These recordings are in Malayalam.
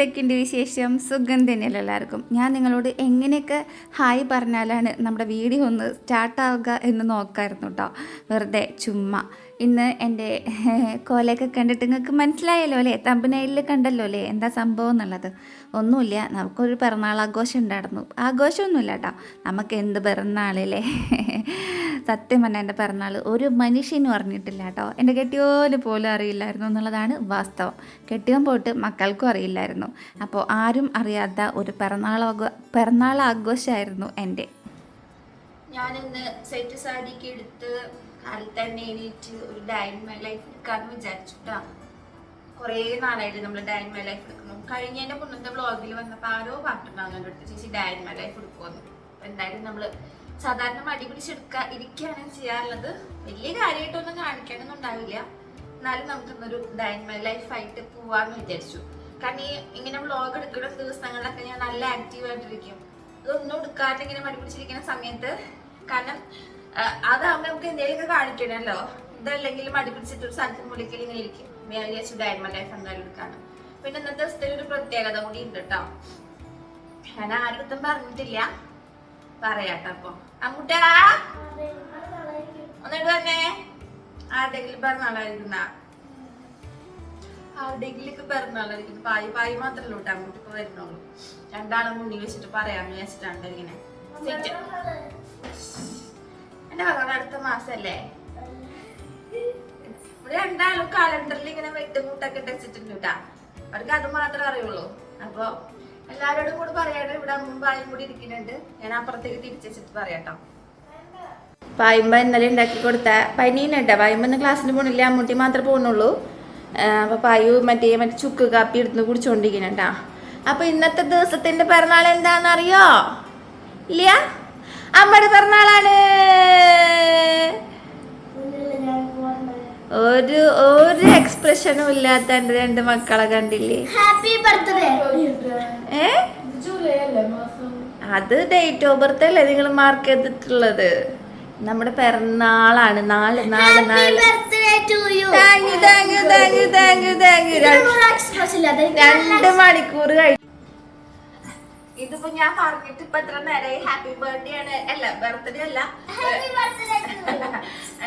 എന്തൊക്കെയുണ്ട് വിശേഷം? സുഖം തന്നെയല്ലോ എല്ലാവർക്കും? ഞാൻ നിങ്ങളോട് എങ്ങനെയൊക്കെ ഹായ് പറഞ്ഞാലാണ് നമ്മുടെ വീഡിയോ ഒന്ന് സ്റ്റാർട്ടാവുക എന്ന് നോക്കായിരുന്നു കേട്ടോ വെറുതെ ചുമ്മാ. ഇന്ന് എന്റെ കോലയൊക്കെ കണ്ടിട്ട് നിങ്ങൾക്ക് മനസ്സിലായല്ലോ അല്ലേ? തമ്പനയിൽ കണ്ടല്ലോ അല്ലേ? എന്താ സംഭവം എന്നുള്ളത്? ഒന്നുമില്ല. നമുക്കൊരു പിറന്നാൾ ആഘോഷം ഉണ്ടായിരുന്നു. ആഘോഷമൊന്നുമില്ല കേട്ടോ നമുക്ക് എന്ത് പിറന്നാളല്ലേ സത്യം പറഞ്ഞാൽ എന്റെ പിറന്നാൾ ഒരു മനുഷ്യനും അറിഞ്ഞിട്ടില്ല കേട്ടോ. എന്റെ കെട്ടിയോന് പോലും അറിയില്ലായിരുന്നു എന്നുള്ളതാണ് വാസ്തവം. കെട്ടിയോൻ പോയിട്ട് മക്കൾക്കും അറിയില്ലായിരുന്നു. അപ്പോൾ ആരും അറിയാത്ത ഒരു പിറന്നാളാഘോ പിറന്നാളാഘോഷമായിരുന്നു എന്റെ. ഞാനിന്ന് സെറ്റ് സാരിക്ക് എടുത്ത് കാലത്ത് തന്നെ എണീറ്റ് ഒരു ഡയൻ മൈ ലൈഫ് എടുക്കാന്ന് വിചാരിച്ചിട്ടാ കുറേ നാളായിട്ട് നമ്മൾ ഡയൻ മൈ ലൈഫ് എടുക്കുന്നു. കഴിഞ്ഞതിന്റെ മുന്നത്തെ വ്ളോഗിൽ വന്നപ്പോൾ ആരോ പാട്ടുണ്ടാകുന്നുണ്ട് എന്റെ ചേച്ചി ഡയൻ മൈ ലൈഫ് എടുക്കുമെന്ന് എന്തായാലും നമ്മൾ സാധാരണ മടി പിടിച്ചെടുക്കുക ഇരിക്കുകയാണ് ചെയ്യാറുള്ളത്. വലിയ കാര്യമായിട്ടൊന്നും കാണിക്കാനൊന്നും ഉണ്ടാവില്ല. എന്നാലും നമുക്കിന്നൊരു ഡൈൻ മൈ ലൈഫ് ആയിട്ട് പോവാന്ന് വിചാരിച്ചു. കാരണം ഈ ഇങ്ങനെ വ്ളോഗ് എടുക്കുന്ന ദിവസങ്ങളിലൊക്കെ ഞാൻ നല്ല ആക്റ്റീവ് ആയിട്ടിരിക്കും. ഇതൊന്നും എടുക്കാതെ ഇങ്ങനെ മടി പിടിച്ചിരിക്കുന്ന സമയത്ത് കാരണം അതാകുമ്പോൾ നമുക്ക് എന്തെങ്കിലുമൊക്കെ കാണിക്കണമല്ലോ ഇതല്ലെങ്കിൽ മടി പിടിച്ചിട്ട് ഒരു സ്ഥലത്ത് മുളിക്കൽ ഇങ്ങനെ ഇരിക്കും. ഞാൻ വിചാരിച്ചു ഡയമണ്ട് ലൈഫ് എന്തായാലും എടുക്കാണ് പിന്നെ ഇന്നത്തെ ദിവസത്തിൽ ഒരു പ്രത്യേകത കൂടി ഉണ്ട് കേട്ടോ ഞാൻ ആരുടെ പറഞ്ഞിട്ടില്ല. പറയാട്ടോ അപ്പൊ ഒന്നിട്ട് തന്നെ ആരുടെങ്കിലും പിറന്നാളായിരിക്കുന്ന ആരുടെങ്കിലൊക്കെ പിറന്നാളായിരിക്കുന്നു പായി പായി മാത്രമല്ല കേട്ടോ അങ്ങോട്ട് ഇപ്പൊ വരുന്നുള്ളൂ. രണ്ടാളും മുന്നിൽ വെച്ചിട്ട് പറയാന്ന് വിചാരിച്ചിട്ടുണ്ട് ഇങ്ങനെ എന്റെ മകളുടെ അടുത്ത മാസല്ലേ? രണ്ടാളും കലണ്ടറിൽ ഇങ്ങനെ വെട്ടുമുട്ടൊക്കെ ഇട്ട് കേട്ടാ. അവർക്ക് അത് മാത്രമേ അറിയുള്ളൂ. അപ്പൊ എല്ലാവരോടും കൂടി പറയാണ്. ഇവിടെ അമ്മും പായും കൂടി ഇരിക്കുന്നുണ്ട്. ഞാൻ അപ്പുറത്തേക്ക് തിരിച്ചു വെച്ചിട്ട് പറയാട്ടോ. പായുമ്പ ഇന്നലെ ഉണ്ടാക്കി കൊടുത്ത പനീനുണ്ട് പായുമ്പ ഇന്ന് ക്ലാസ്സിന് പോണില്ല? അമ്മൂട്ടി മാത്രമേ പോകുന്നുള്ളൂ അപ്പൊ പായു മറ്റേ മറ്റേ ചുക്ക് കാപ്പി എടുത്ത് കുടിച്ചോണ്ടിരിക്കുന്നുണ്ടാ അപ്പൊ ഇന്നത്തെ ദിവസത്തിന്റെ പിറന്നാൾ എന്താണെന്നറിയോ? ഇല്ല? അമ്മയുടെ പിറന്നാളാണ്. ഒരു ഒരു എക്സ്പ്രഷനും ഇല്ലാത്ത എന്റെ രണ്ട് മക്കളെ കണ്ടില്ലേ? ഹാപ്പി ബർത്ത്ഡേ ഏ? അത് ഡേറ്റ് ഓഫ് ബർത്ത് അല്ലേ നിങ്ങൾ മാർക്ക് ചെയ്തിട്ടുള്ളത്? നമ്മുടെ പിറന്നാളാണ്. നാല് നാല് നാല്. രണ്ട് മണിക്കൂർ കഴിഞ്ഞു ഇതിപ്പോ ഞാൻ പറഞ്ഞിട്ട് ഇപ്പൊ എത്ര നേരമായി ഹാപ്പി ബർത്ത്ഡേ ആണ്. അല്ല ബർത്ത്ഡേ അല്ല.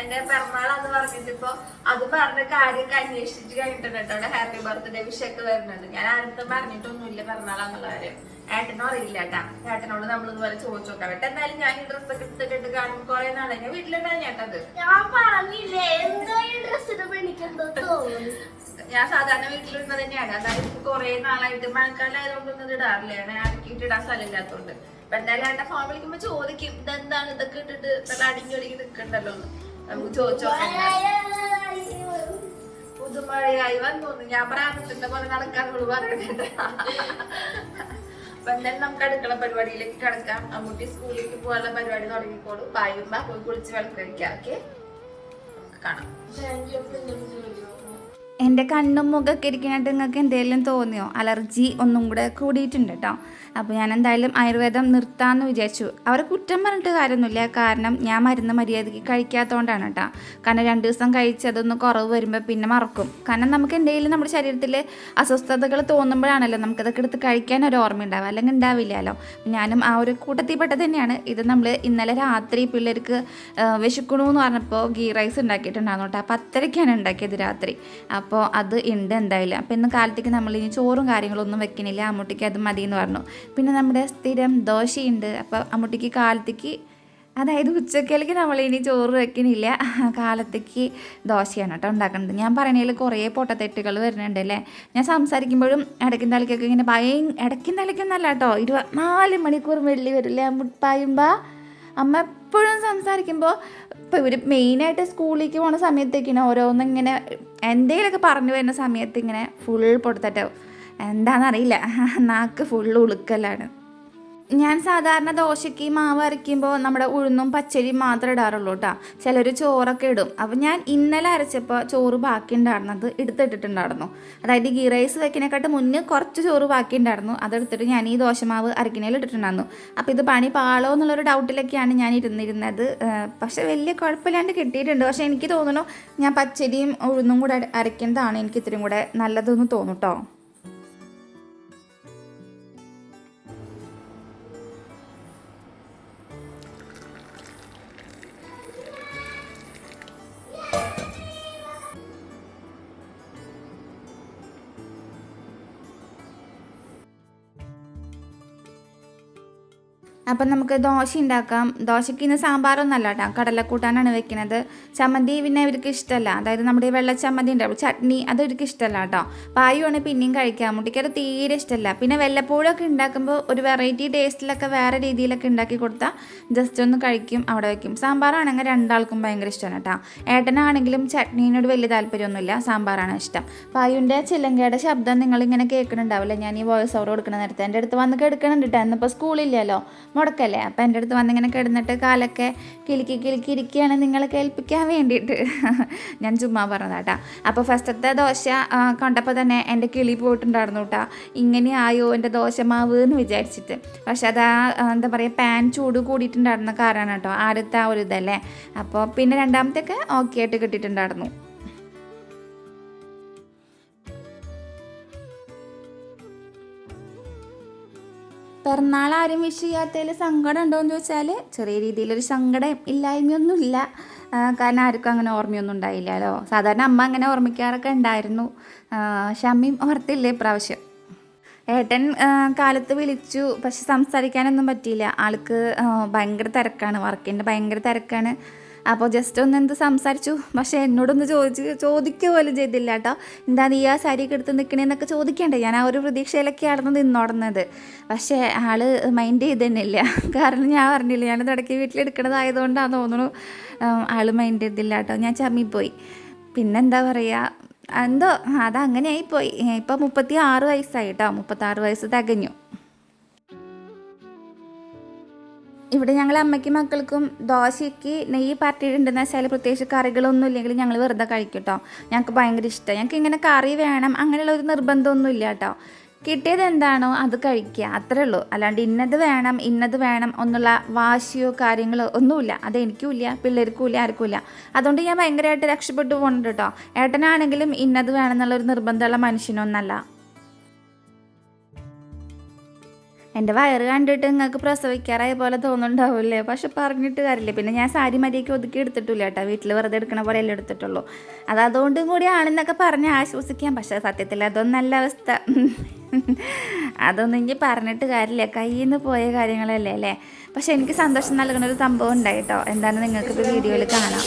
എന്റെ പിറന്നാളാന്ന് പറഞ്ഞിട്ട് ഇപ്പൊ അത് പറഞ്ഞ കാര്യമൊക്കെ അന്വേഷിച്ചിട്ട് കഴിഞ്ഞിട്ടുണ്ട് കേട്ടോ. ഹാപ്പി ബർത്ത്ഡേ വിഷയൊക്കെ വരുന്നത് ഞാൻ ആരുടെ പറഞ്ഞിട്ടൊന്നുമില്ല പിറന്നാളാന്നുള്ള കാര്യം. ഏട്ടനോ അറിയില്ല കേട്ടാ. ഏട്ടനോട് നമ്മൾ ഇതുപോലെ ചോദിച്ചു നോക്കാം. കേട്ടോ എന്തായാലും ഞാൻ ഈ ഡ്രസ്സൊക്കെ എടുത്തിട്ട് കാണുമ്പോൾ കുറെ നാളെ ഞാൻ വീട്ടിലുണ്ടാവും ചേട്ടത്? ഞാൻ പറഞ്ഞില്ലേ എന്തോ ഈ ഡ്രസ് ഞാൻ സാധാരണ വീട്ടിലിടുന്നത് തന്നെയാണ്. അതായത് ഇപ്പൊ കുറെ നാളായിട്ട് മഴക്കാലം ആയതുകൊണ്ടൊന്നും ഇടാറില്ല. ആർക്കിട്ട് ഇടാൻ സ്ഥലമില്ലാത്തതുകൊണ്ട് അപ്പൊ എന്തായാലും ഏട്ടൻ ഫോൺ വിളിക്കുമ്പോ ചോദിക്കും ഇതെന്താണ്? ഇതൊക്കെ ഇട്ടിട്ട് നല്ല അടിഞ്ഞു ഒടുങ്ങി നിൽക്കണ്ടല്ലോ എന്ന്. നമുക്ക് ചോദിച്ചോ പുതുമഴയായി വന്നു ഞാൻ പ്രാന്തത്തിന്റെ പോലെ നടക്കാറുള്ളൂ പറയുന്നുണ്ട് അപ്പൊ എന്തായാലും നമുക്ക് അടുക്കള പരിപാടിയിലേക്ക് കിടക്കാം. അമ്മൂട്ടി സ്കൂളിലേക്ക് പോകാനുള്ള പരിപാടി തുടങ്ങിക്കോളൂ. പായുമ്പ പോയി കുളിച്ച് വെള്ളം കഴിക്കാം ഓക്കെ? നമുക്ക് കാണാം. എന്റെ കണ്ണും മുഖമൊക്കെ ഇരിക്കാനായിട്ട് നിങ്ങൾക്ക് എന്തെങ്കിലും തോന്നിയോ? അലർജി ഒന്നും കൂടെ കൂടിയിട്ടുണ്ട് കേട്ടോ അപ്പോൾ ഞാൻ എന്തായാലും ആയുർവേദം നിർത്താമെന്ന് വിചാരിച്ചു. അവർ കുറ്റം പറഞ്ഞിട്ട് കാര്യമൊന്നുമില്ല. കാരണം ഞാൻ മരുന്ന് മര്യാദയ്ക്ക് കഴിക്കാത്തതുകൊണ്ടാണ് കേട്ടോ കാരണം രണ്ട് ദിവസം കഴിച്ച് അതൊന്ന് കുറവ് വരുമ്പോൾ പിന്നെ മറക്കും. കാരണം നമുക്ക് എന്തെങ്കിലും നമ്മുടെ ശരീരത്തിൽ അസ്വസ്ഥതകൾ തോന്നുമ്പോഴാണല്ലോ നമുക്കതൊക്കെ എടുത്ത് കഴിക്കാൻ ഒരു ഓർമ്മ ഉണ്ടാവുക അല്ലെങ്കിൽ ഉണ്ടാവില്ലല്ലോ. ഞാനും ആ ഒരു കൂട്ടത്തിൽപ്പെട്ട തന്നെയാണ്. ഇത് നമ്മൾ ഇന്നലെ രാത്രി പിള്ളേർക്ക് വിശക്കണു എന്ന് പറഞ്ഞപ്പോൾ ഗീ റൈസ് ഉണ്ടാക്കിയിട്ടുണ്ടായിരുന്നു കേട്ടോ അപ്പോൾ അത്രയ്ക്കാണ് ഉണ്ടാക്കിയത് രാത്രി. അപ്പോൾ അത് ഉണ്ട് എന്തായാലും. അപ്പോൾ ഇന്ന് കാലത്തേക്ക് നമ്മൾ ഇനി ചോറും കാര്യങ്ങളൊന്നും വെക്കണില്ല. അമ്മൂട്ടിക്ക് അത് മതി എന്ന് പറഞ്ഞു. പിന്നെ നമ്മുടെ സ്ഥിരം ദോശയുണ്ട്. അപ്പോൾ അമ്മൂട്ടിക്ക് കാലത്തേക്ക് അതായത് ഉച്ചക്കലേക്ക് നമ്മൾ ഇനി ചോറ് വെക്കണില്ല. കാലത്തേക്ക് ദോശയാണ് കേട്ടോ ഉണ്ടാക്കുന്നത് ഞാൻ പറയണതിൽ കുറേ പൊട്ടത്തെറ്റുകൾ വരുന്നുണ്ട് അല്ലേ? ഞാൻ സംസാരിക്കുമ്പോഴും ഇടയ്ക്കും തലയ്ക്കൊക്കെ ഇങ്ങനെ ഭയ ഇടയ്ക്കും തലയ്ക്കൊന്നല്ല കേട്ടോ. ഇരുപത്തിനാല് മണിക്കൂർ വെള്ളി വരില്ലേ പായുമ്പോൾ അമ്മ എപ്പോഴും സംസാരിക്കുമ്പോൾ ഇപ്പോൾ ഇവർ മെയിനായിട്ട് സ്കൂളിലേക്ക് പോണ സമയത്തേക്കിനെ ഓരോന്നും ഇങ്ങനെ എന്തെങ്കിലുമൊക്കെ പറഞ്ഞു വരുന്ന സമയത്ത് ഇങ്ങനെ ഫുൾ പൊടുത്തട്ടോ എന്താണെന്നറിയില്ല നാക്ക് ഫുൾ ഉളുക്കലാണ്. ഞാൻ സാധാരണ ദോശയ്ക്ക് മാവ് അരയ്ക്കുമ്പോൾ നമ്മുടെ ഉഴുന്നും പച്ചരിയും മാത്രമേ ഇടാറുള്ളൂ കേട്ടോ ചിലർ ചോറൊക്കെ ഇടും. അപ്പോൾ ഞാൻ ഇന്നലെ അരച്ചപ്പോൾ ചോറ് ബാക്കി ഉണ്ടായിരുന്നത് എടുത്തിട്ടിട്ടുണ്ടായിരുന്നു. അതായത് ഗീ റൈസ് വെക്കിനെക്കാട്ട് മുന്നേ കുറച്ച് ചോറ് ബാക്കി ഉണ്ടായിരുന്നു അതെടുത്തിട്ട് ഞാൻ ഈ ദോശമാവ് അരക്കിനയിൽ ഇട്ടിട്ടുണ്ടായിരുന്നു. അപ്പോൾ ഇത് പണി പാളോ എന്നുള്ളൊരു ഡൗട്ടിലൊക്കെയാണ് ഞാൻ ഇരുന്നിരുന്നത്. പക്ഷേ വലിയ കുഴപ്പമില്ലാണ്ട് കിട്ടിയിട്ടുണ്ട്. പക്ഷേ എനിക്ക് തോന്നുന്നു ഞാൻ പച്ചരിയും ഉഴുന്നും കൂടെ അര- അരയ്ക്കുന്നതാണ് എനിക്ക് ഇത്രയും കൂടെ നല്ലതെന്ന് തോന്നും കേട്ടോ അപ്പം നമുക്ക് ദോശ ഉണ്ടാക്കാം. ദോശയ്ക്ക് ഇന്ന് സാമ്പാറൊന്നല്ല കേട്ടോ. കടലക്കൂട്ടാനാണ് വെക്കുന്നത്. ചമ്മന്തി പിന്നെ ഇവർക്ക് ഇഷ്ടമല്ല. അതായത് നമ്മുടെ ഈ വെള്ള ചമ്മന്തി ഉണ്ടാവും. ചട്നി അത് ഇവർക്ക് ഇഷ്ടമല്ല കേട്ടോ. പായുവാണ് പിന്നെയും കഴിക്കാം. മുട്ടിക്കത് തീരെ ഇഷ്ടമല്ല. പിന്നെ വല്ലപ്പോഴൊക്കെ ഉണ്ടാക്കുമ്പോൾ ഒരു വെറൈറ്റി ടേസ്റ്റിലൊക്കെ വേറെ രീതിയിലൊക്കെ ഉണ്ടാക്കി കൊടുത്താൽ ജസ്റ്റ് ഒന്ന് കഴിക്കും അവിടെ വെക്കും. സാമ്പാറാണെങ്കിൽ രണ്ടാൾക്കും ഭയങ്കര ഇഷ്ടമാണ് കേട്ടോ. ഏട്ടനാണെങ്കിലും ചട്നീനോട് വലിയ താല്പര്യമൊന്നുമില്ല. സാമ്പാറാണ് ഇഷ്ടം. പായുന്റെ ചിലങ്കയുടെ ശബ്ദം നിങ്ങളിങ്ങനെ കേൾക്കുന്നുണ്ടാവില്ല ഞാൻ ഈ വോയിസ് ഓവർ കൊടുക്കുന്ന നേരത്തെ എന്റെ അടുത്ത് വന്ന് കേൾക്കണുണ്ട് കേട്ടോ. ഇന്നിപ്പോൾ സ്കൂളില്ലല്ലോ മുടക്കല്ലേ? അപ്പോൾ എന്റെ അടുത്ത് വന്നിങ്ങനെ കിടന്നിട്ട് കാലൊക്കെ കിലുക്കി കിലുക്കി ഇരിക്കുകയാണ് നിങ്ങളെ കേൾപ്പിക്കാൻ വേണ്ടിയിട്ട്. ഞാൻ ചുമ്മാ പറഞ്ഞതാട്ടാ അപ്പോൾ ഫസ്റ്റത്തെ ദോശ കണ്ടപ്പോൾ തന്നെ എന്റെ കിളി പോയിട്ടുണ്ടായിരുന്നു കേട്ടോ ഇങ്ങനെ ആയോ എന്റെ ദോശമാവ് എന്ന് വിചാരിച്ചിട്ട്. പക്ഷെ അത് എന്താ പറയുക പാൻ ചൂട് കൂടിയിട്ടുണ്ടായിരുന്ന കാരണമാണ് കേട്ടോ ആദ്യത്തെ ആ ഒരു ഇതല്ലേ? അപ്പോൾ പിന്നെ രണ്ടാമത്തെയൊക്കെ ഓക്കെ ആയിട്ട് കിട്ടിയിട്ടുണ്ടായിരുന്നു. പിറന്നാൾ ആരും വിഷ് ചെയ്യാത്തതിൽ സങ്കടം ഉണ്ടോ എന്ന് ചോദിച്ചാൽ ചെറിയ രീതിയിലൊരു സങ്കടം ഇല്ലായ്മയൊന്നുമില്ല. കാരണം ആർക്കും അങ്ങനെ ഓർമ്മയൊന്നും ഉണ്ടായില്ലല്ലോ. സാധാരണ അമ്മ അങ്ങനെ ഓർമ്മിക്കാറൊക്കെ ഉണ്ടായിരുന്നു. പക്ഷെ ഓർത്തില്ലേ ഇപ്രാവശ്യം. ഏട്ടൻ കാലത്ത് വിളിച്ചു പക്ഷെ സംസാരിക്കാനൊന്നും പറ്റിയില്ല. ആൾക്ക് ഭയങ്കര തിരക്കാണ് വർക്കിന്റെ ഭയങ്കര തിരക്കാണ്. അപ്പോൾ ജസ്റ്റ് ഒന്ന് എന്ത് സംസാരിച്ചു? പക്ഷേ എന്നോടൊന്ന് ചോദിച്ച് ചോദിക്കുക പോലും ചെയ്തില്ല കേട്ടോ. എന്താ നീ ആ സാരിയൊക്കെ എടുത്ത് നിൽക്കണേന്നൊക്കെ ചോദിക്കണ്ടേ? ഞാൻ ആ ഒരു പ്രതീക്ഷയിലൊക്കെയായിരുന്നു നിന്നോടുന്നത്. പക്ഷേ ആൾ മൈൻഡ് ചെയ്ത് തന്നെയില്ല കാരണം ഞാൻ പറഞ്ഞില്ല ഞാനത് ഇടയ്ക്ക് വീട്ടിലെടുക്കണതായതുകൊണ്ടാണ് തോന്നുന്നു. ആൾ മൈൻഡ് ചെയ്തില്ല കേട്ടോ. ഞാൻ ചമ്മിപ്പോയി പിന്നെന്താ പറയുക എന്തോ അതങ്ങനെയായിപ്പോയി ഇപ്പം മുപ്പത്തി ആറ് വയസ്സായി കേട്ടോ. മുപ്പത്താറ് വയസ്സ് തികഞ്ഞു. ഇവിടെ ഞങ്ങൾ അമ്മയ്ക്കും മക്കൾക്കും ദോശയ്ക്ക് നെയ്യ് പാർട്ടിയിട്ടുണ്ടെന്ന് വെച്ചാൽ പ്രത്യേകിച്ച് കറികളൊന്നും ഇല്ലെങ്കിൽ ഞങ്ങൾ വെറുതെ കഴിക്കും കേട്ടോ ഞങ്ങൾക്ക് ഭയങ്കര ഇഷ്ടം. ഞങ്ങൾക്ക് ഇങ്ങനെ കറി വേണം അങ്ങനെയുള്ള ഒരു നിർബന്ധമൊന്നും ഇല്ല കേട്ടോ കിട്ടിയത് എന്താണോ അത് കഴിക്കുക അത്രേ ഉള്ളൂ. അല്ലാണ്ട് ഇന്നത് വേണം ഇന്നത് വേണം എന്നുള്ള വാശിയോ കാര്യങ്ങളോ ഒന്നുമില്ല അത് എനിക്കും ഇല്ല പിള്ളേർക്കും ഇല്ല ആർക്കും ഇല്ല. അതുകൊണ്ട് ഞാൻ ഭയങ്കരമായിട്ട് രക്ഷപ്പെട്ടു പോകുന്നുണ്ട് കേട്ടോ ഏട്ടനാണെങ്കിലും ഇന്നത് വേണം എന്നുള്ളൊരു നിർബന്ധമുള്ള മനുഷ്യനൊന്നല്ല. എന്റെ വയറ് കണ്ടിട്ട് നിങ്ങൾക്ക് പ്രസവിക്കാറായ പോലെ തോന്നുന്നുണ്ടാവില്ലേ? പക്ഷെ പറഞ്ഞിട്ട് കാര്യമില്ല. പിന്നെ ഞാൻ സാരി മരിയൊക്കെ ഒതുക്കി എടുത്തിട്ടില്ല കേട്ടോ. വീട്ടിൽ വെറുതെ എടുക്കണ പോലെ അല്ലേ എടുത്തിട്ടുള്ളൂ. അത് അതുകൊണ്ടും കൂടി ആണെന്നൊക്കെ പറഞ്ഞ് ആശ്വസിക്കാം. പക്ഷേ സത്യത്തിൽ അതൊന്നല്ല അവസ്ഥ. അതൊന്നും ഇനി പറഞ്ഞിട്ട് കാര്യമില്ല. കയ്യിൽ നിന്ന് പോയ കാര്യങ്ങളല്ലേ അല്ലേ? പക്ഷെ എനിക്ക് സന്തോഷം നൽകുന്ന ഒരു സംഭവം ഉണ്ടായിട്ടോ എന്താണ് എന്താണെന്ന് നിങ്ങൾക്ക് ഇപ്പോൾ വീഡിയോയിൽ കാണാം.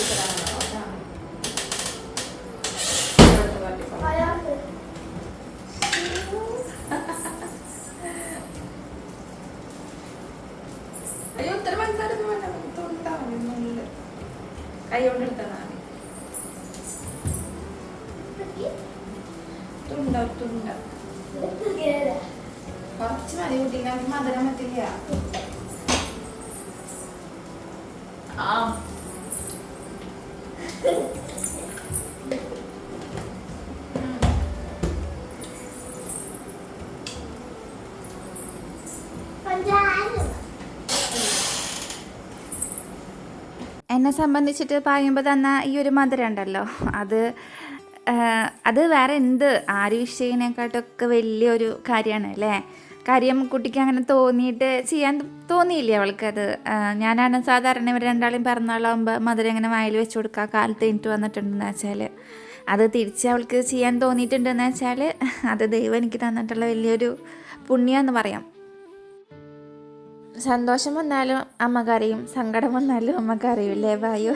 എന്നെ സംബന്ധിച്ചിട്ട് പറയുമ്പോൾ തന്ന ഈ ഒരു മധുരം ഉണ്ടല്ലോ. അത് അത് വേറെ എന്ത് ആര് വിഷയതിനെക്കാട്ടൊക്കെ വലിയൊരു കാര്യമാണ് അല്ലേ? കാര്യം കുട്ടിക്ക് അങ്ങനെ തോന്നിയിട്ട് ചെയ്യാൻ തോന്നിയില്ല അവൾക്കത് ഞാനാണ് സാധാരണ ഇവർ രണ്ടാളും പിറന്നാളാകുമ്പോൾ മധുരം ഇങ്ങനെ വായിൽ വെച്ച് കൊടുക്കുക കാലത്ത് എനിക്ക് വന്നിട്ടുണ്ടെന്ന് വെച്ചാൽ അത് തിരിച്ച് അവൾക്ക് ചെയ്യാൻ തോന്നിയിട്ടുണ്ടെന്ന് വെച്ചാൽ അത് ദൈവം എനിക്ക് തന്നിട്ടുള്ള വലിയൊരു പുണ്യമെന്ന് പറയാം. സന്തോഷം വന്നാലും അമ്മ കരയും സങ്കടം വന്നാലും അമ്മ കരയൂല്ലേ വായു?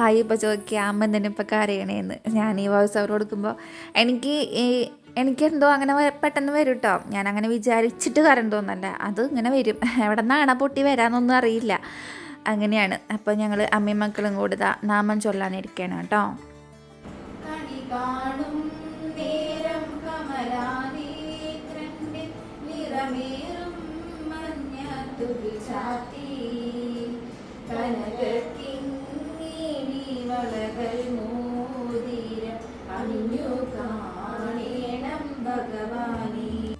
വായു ഇപ്പോൾ ചോദിക്കുക അമ്മ എന്തിനും ഇപ്പോൾ കരയണേന്ന്? ഞാൻ ഈ വോയിസ് അവർ കൊടുക്കുമ്പോൾ എനിക്ക് ഈ എനിക്കെന്തോ അങ്ങനെ പെട്ടെന്ന് വരും കേട്ടോ ഞാൻ അങ്ങനെ വിചാരിച്ചിട്ട് കരണ്ടോന്നല്ല അത് ഇങ്ങനെ വരും. എവിടെ നിന്നാണ് പൊട്ടി വരാമെന്നൊന്നും അറിയില്ല. അങ്ങനെയാണ്. അപ്പോൾ ഞങ്ങൾ അമ്മയും മക്കളും കൂടെ നാമം ചൊല്ലാനിരിക്കുകയാണ് കേട്ടോ. ചാത്തി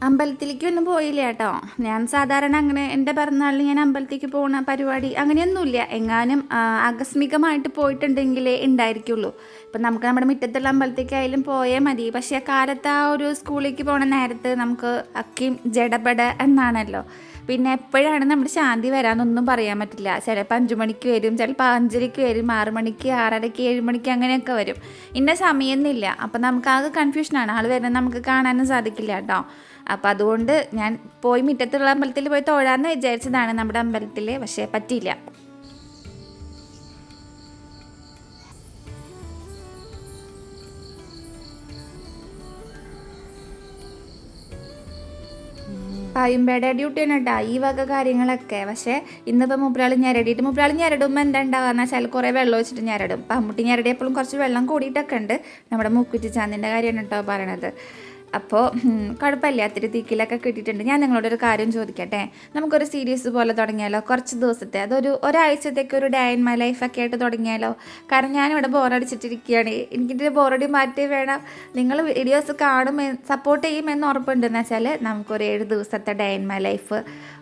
അമ്പലത്തിലേക്കൊന്നും പോയില്ല കേട്ടോ. ഞാൻ സാധാരണ അങ്ങനെ എന്റെ പിറന്നാളിൽ ഞാൻ അമ്പലത്തിലേക്ക് പോകുന്ന പരിപാടി അങ്ങനെയൊന്നുമില്ല. എങ്ങാനും ആകസ്മികമായിട്ട് പോയിട്ടുണ്ടെങ്കിലേ ഉണ്ടായിരിക്കുള്ളൂ. ഇപ്പം നമുക്ക് നമ്മുടെ മുറ്റത്തുള്ള അമ്പലത്തേക്കായാലും പോയേ മതി. പക്ഷേ ആ കാലത്ത് ആ ഒരു സ്കൂളിലേക്ക് പോണ നേരത്ത് നമുക്ക് അക്കിയും ജഡപട എന്നാണല്ലോ. പിന്നെ എപ്പോഴാണ് നമ്മുടെ ശാന്തി വരാമെന്നൊന്നും പറയാൻ പറ്റില്ല. ചിലപ്പോൾ അഞ്ചു മണിക്ക് വരും ചിലപ്പോൾ അഞ്ചരയ്ക്ക് വരും ആറ് മണിക്ക് ആറരയ്ക്ക് ഏഴ് മണിക്ക് അങ്ങനെയൊക്കെ വരും. ഇന്ന സമയമൊന്നുമില്ല. അപ്പം നമുക്ക് ആകെ കൺഫ്യൂഷനാണ് ആൾ വരുന്നത് നമുക്ക് കാണാനും സാധിക്കില്ല കേട്ടോ. അപ്പം അതുകൊണ്ട് ഞാൻ പോയി മുറ്റത്തുള്ള അമ്പലത്തിൽ പോയി തൊഴാമെന്ന് വിചാരിച്ചതാണ് നമ്മുടെ അമ്പലത്തിൽ പക്ഷേ പറ്റിയില്ല. പായുമ്പേടെ ഡ്യൂട്ടിയാണ് കേട്ടോ ഈ വക കാര്യങ്ങളൊക്കെ. പക്ഷേ ഇന്നിപ്പോൾ മുപ്പരാളി ഞരടിയിട്ട് മുപ്പരാളി ഞരടുമ്പോൾ എന്താ ഉണ്ടാവുക വെച്ചാൽ കുറേ വെള്ളം വെച്ചിട്ട് ഞരടും. ഞരടിയപ്പോഴും ഞെരടിയപ്പോഴും കുറച്ച് വെള്ളം കൂടിയിട്ടൊക്കെ ഉണ്ട്. നമ്മുടെ മുക്കുറ്റി ചാന്തിന്റെ കാര്യമാണ് കേട്ടോ പറയണത്. അപ്പോൾ കുഴപ്പമില്ല ഇത്തിരി തീക്കിലൊക്കെ കിട്ടിയിട്ടുണ്ട്. ഞാൻ നിങ്ങളോട് ഒരു കാര്യം ചോദിക്കട്ടെ? നമുക്കൊരു സീരീസ് പോലെ തുടങ്ങിയാലോ? കുറച്ച് ദിവസത്തെ അതൊരു ഒരാഴ്ചത്തേക്ക് ഒരു ഡേ ഇൻ മൈ ലൈഫൊക്കെ ആയിട്ട് തുടങ്ങിയാലോ? കാരണം ഞാനിവിടെ ബോറടിച്ചിട്ടിരിക്കുകയാണ് എനിക്കിന്റെ ബോറടി മാറ്റി വേണം. നിങ്ങൾ വീഡിയോസ് കാണും സപ്പോർട്ട് ചെയ്യുമെന്ന് ഉറപ്പുണ്ടെന്ന് വെച്ചാൽ നമുക്കൊരു ഏഴ് ദിവസത്തെ ഡേ ഇൻ മൈ ലൈഫ്